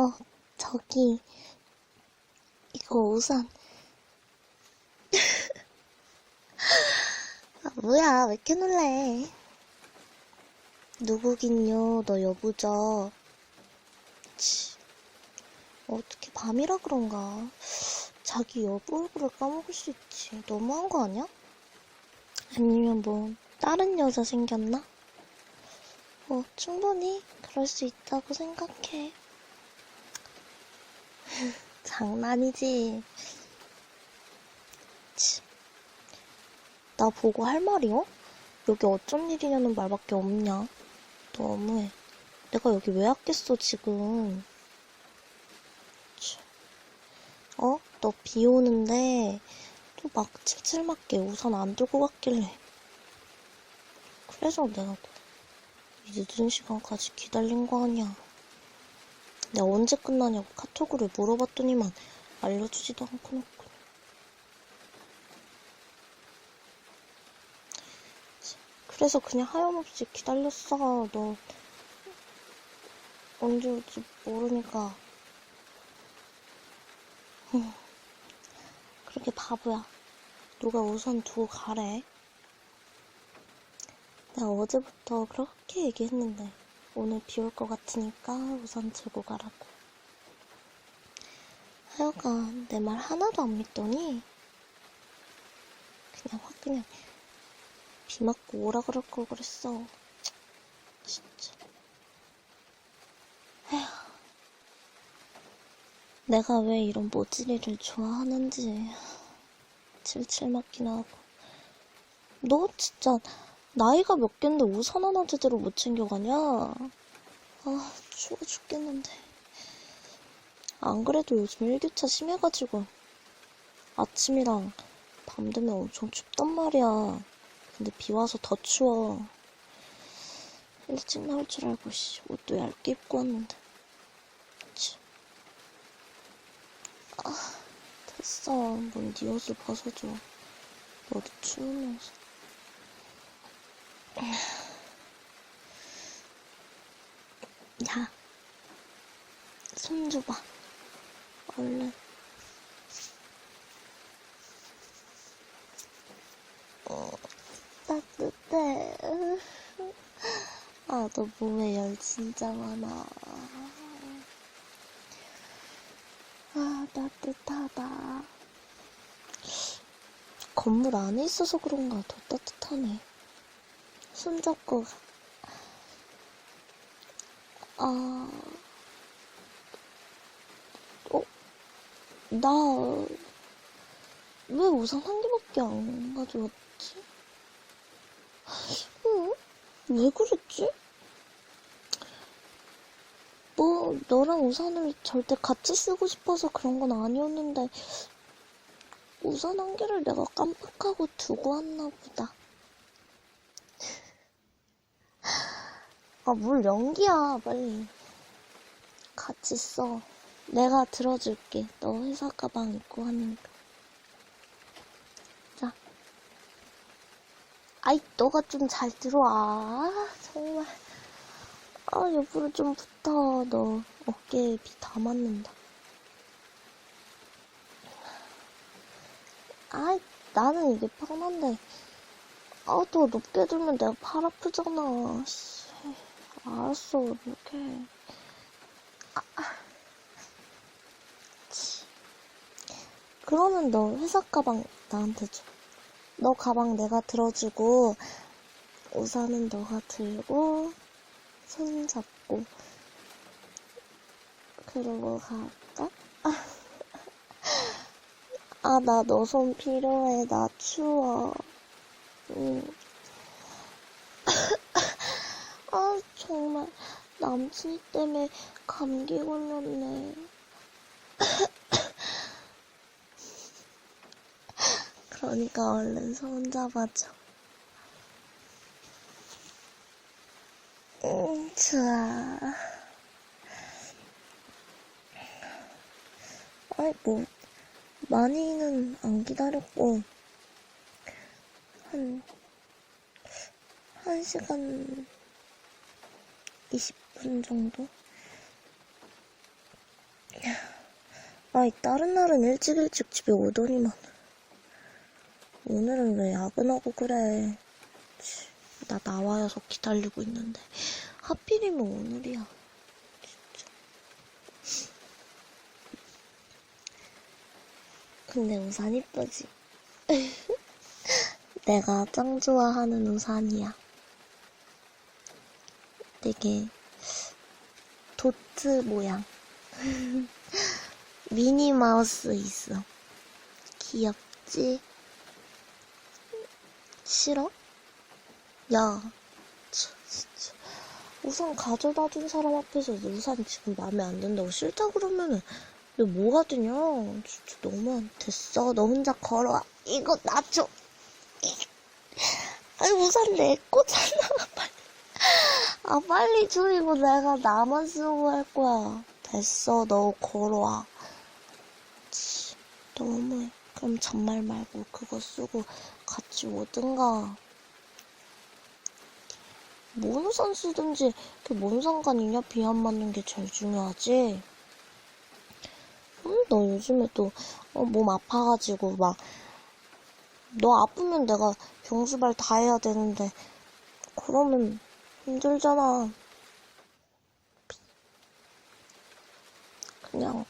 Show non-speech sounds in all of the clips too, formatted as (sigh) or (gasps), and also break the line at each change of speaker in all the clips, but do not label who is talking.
어, 저기, 이거 우산. (laughs) 아, 뭐야, 왜 이렇게 놀래? 누구긴요, 너 여부죠? 치, 어떻게 밤이라 그런가? 자기 여부 얼굴을 까먹을 수 있지. 너무한 거 아니야? 아니면 뭐, 다른 여자 생겼나? 뭐, 충분히 그럴 수 있다고 생각해. 장난이지. 치. 나 보고 할 말이요? 여기 어쩐 일이냐는 말밖에 없냐? 너무해. 내가 여기 왜 왔겠어, 지금. 치. 어? 너 비 오는데, 또 막 칠칠맞게 우산 안 들고 갔길래. 그래서 내가 이 늦은 시간까지 기다린 거 아니야. 내가 언제 끝나냐고 카톡으로 물어봤더니만 알려주지도 않고 놓고. 그래서 그냥 하염없이 기다렸어. 너 언제 올지 모르니까. 흠, 그렇게 바보야. 누가 우선 두고 가래. 내가 어제부터 그렇게 얘기했는데 오늘 비 올 것 같으니까 우산 들고 가라고. 하여간 내 말 하나도 안 믿더니 그냥 확 그냥 비 맞고 오라 그럴 걸 그랬어. 진짜. 에휴. 내가 왜 이런 모질이를 좋아하는지 칠칠 맞긴 하고. 너 진짜 나이가 몇 갠데 우산 하나 제대로 못 챙겨가냐? 아, 추워 죽겠는데. 안 그래도 요즘 일교차 심해가지고 아침이랑 밤 되면 엄청 춥단 말이야. 근데 비 와서 더 추워. 일찍 나올 줄 알고 씨, 옷도 얇게 입고 왔는데. 치. 아, 됐어. 뭔네 옷을 벗어줘. 너도 추우면서. 야, 손 줘봐. 얼른. 어, 따뜻해. 아, 너 몸에 열 진짜 많아. 아, 따뜻하다. 건물 안에 있어서 그런가 더 따뜻하네. 손잡고 가. 아, 어, 나, 왜 우산 한 개밖에 안 가져왔지? 응? 왜 그랬지? 뭐, 너랑 우산을 절대 같이 쓰고 싶어서 그런 건 아니었는데, 우산 한 개를 내가 깜빡하고 두고 왔나 보다. 아, 뭘 연기야, 빨리. 같이 써. 내가 들어줄게. 너 회사 가방 입고 하니까. 자. 아이, 너가 좀 잘 들어와. 아, 정말. 아, 옆으로 좀 붙어. 너 어깨에 비 다 맞는다. 아이, 나는 이게 편한데. 아, 더 높게 들면 내가 팔 아프잖아. 씨. 알았어, 이렇게. 아, 아. 치. 그러면 너 회사 가방 나한테 줘. 너 가방 내가 들어주고, 우산은 너가 들고, 손 잡고, 그러고 갈까? (laughs) 아, 나 너 손 필요해. 나 추워. 응. 아, 정말. 남친이 때문에 감기 걸렸네. (coughs) 그러니까 얼른 손 잡아줘. 응, 좋아. 아이, 뭐, 많이는 안 기다렸고, 한, 한 시간 20분 정도? 아이, 다른 날은 일찍 일찍 집에 오더니만. 오늘은 왜 야근하고 그래. 치, 나 나와서 기다리고 있는데. 하필이면 오늘이야. 진짜. 근데 우산 이쁘지? (laughs) 내가 짱 좋아하는 우산이야. 되게 도트 모양. (laughs) 미니 마우스 있어. 귀엽지? 싫어? 야, 참, 진짜. 우산 가져다 준 사람 앞에서 우산 지금 마음에 안 든다고 싫다 그러면은 너 뭐가 되냐? 진짜 너무 됐어. 너 혼자 걸어와. 이거 놔줘. (laughs) 아니 우산 내 거잖아. 아 빨리 줘. 이거 내가 나만 쓰고 할 거야. 됐어. 너 걸어와. 치, 너무해. 그럼 잔말 말고 그거 쓰고 같이 오든가. 뭔 우산 쓰든지 그게 뭔 상관이냐? 비안 맞는 게 제일 중요하지. 음, 너 요즘에 또, 어, 몸 아파가지고, 막, 너 아프면 내가 병수발 다 해야 되는데, 그러면 힘들잖아. 그냥,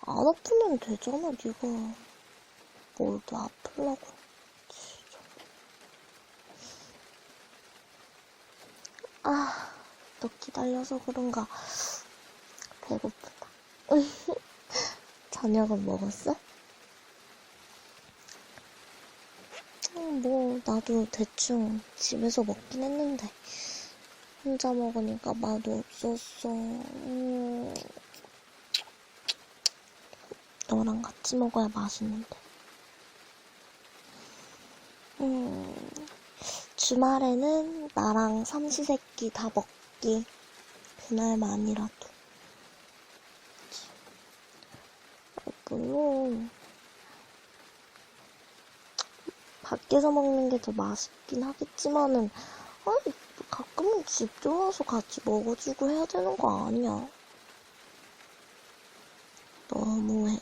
안 아프면 되잖아, 네가. 뭘또 아플라고. 진짜. 아, 너 기다려서 그런가. 배고프다. (laughs) 저녁은 먹었어? 음, 뭐, 나도 대충 집에서 먹긴 했는데, 혼자 먹으니까 맛도 없었어. 음, 너랑 같이 먹어야 맛있는데. 음, 주말에는 나랑 삼시세끼 다 먹기. 그날만이라도. 물론 밖에서 먹는 게 더 맛있긴 하겠지만은 아니 가끔은 집 들어와서 같이 먹어주고 해야 되는 거 아니야 너무해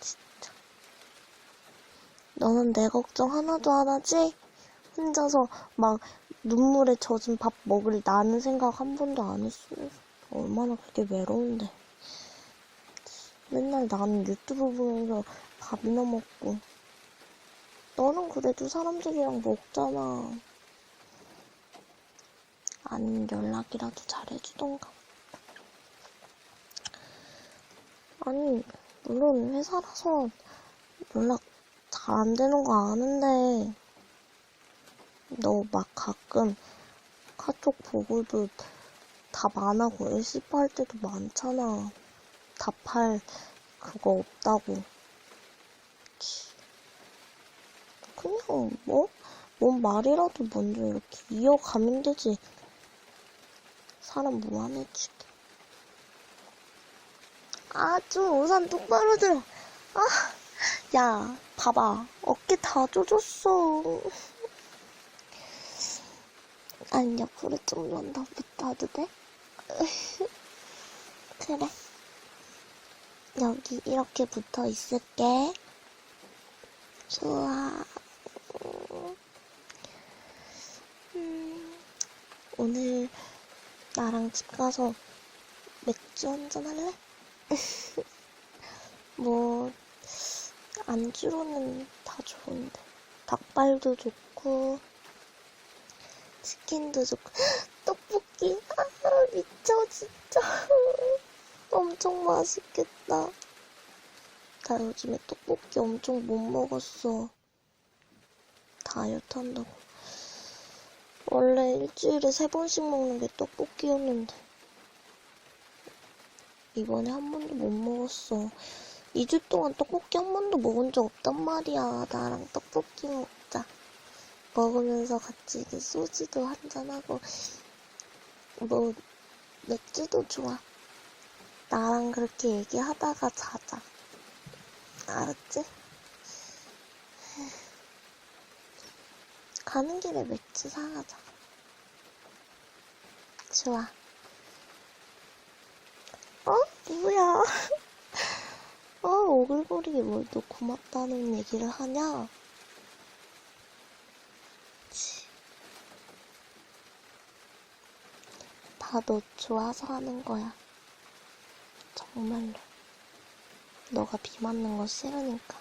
진짜 너는 내 걱정 하나도 안 하지? 혼자서 막 눈물에 젖은 밥 먹을 나는 생각 한 번도 안 했으면서 얼마나 그게 외로운데 맨날 나는 유튜브 보면서 밥이나 먹고. 너는 그래도 사람들이랑 먹잖아. 아니면 연락이라도 잘해주던가. 아니, 물론 회사라서 연락 잘 안 되는 거 아는데, 너 막 가끔 카톡 보고도 답 안 하고 LC파 할 때도 많잖아. 답할 그거 없다고. 그냥 뭐? 뭔 말이라도 먼저 이렇게 이어가면 되지. 사람 무한해지게. 아, 좀 우산 똑바로 들어. 아, 야, 봐봐. 어깨 다 조졌어. 아니, 옆으로 좀만 더 붙어도 돼? (laughs) 그래. 여기 이렇게 붙어 있을게. 좋아. 오늘 나랑 집 가서 맥주 한잔 할래? (laughs) 뭐, 안주로는 다 좋은데. 닭발도 좋고, 치킨도 좋고, (gasps) 떡볶이. 아, 미쳐, 진짜. (laughs) 엄청 맛있겠다. 나 요즘에 떡볶이 엄청 못 먹었어. 다이어트 한다고. 원래 일주일에 세 번씩 먹는 게 떡볶이였는데. 이번에 한 번도 못 먹었어. 2주 동안 떡볶이 한 번도 먹은 적 없단 말이야. 나랑 떡볶이 먹자. 먹으면서 같이 이렇게 소주도 한잔하고, 뭐, 맥주도 좋아. 나랑 그렇게 얘기하다가 자자. 알았지? 가는 길에 맥주 사가자. 좋아. 어? 뭐야? (laughs) 오글거리게 뭘또 고맙다는 얘기를 하냐? 치. 다 너 좋아서 하는 거야. 정말로. 너가 비 맞는 거 싫으니까.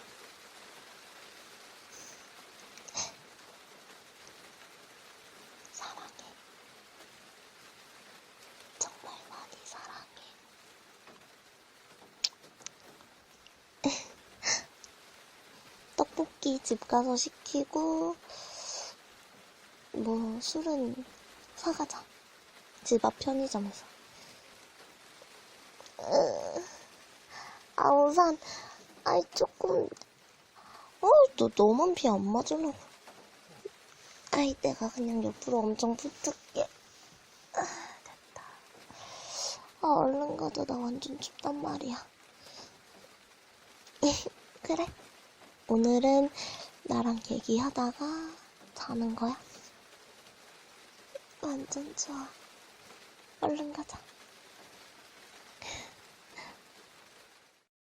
사랑해. 정말 많이 사랑해. 떡볶이 집 가서 시키고, 뭐, 술은 사가자. 집 앞 편의점에서. 으, 아, 우선, 아이, 조금, 어, 너 너만 비 안 맞으려고. 아이, 내가 그냥 옆으로 엄청 붙을게. 아, 됐다. 아, 얼른 가자. 나 완전 춥단 말이야. (laughs) 그래. 오늘은 나랑 얘기하다가 자는 거야. 완전 좋아. 얼른 가자.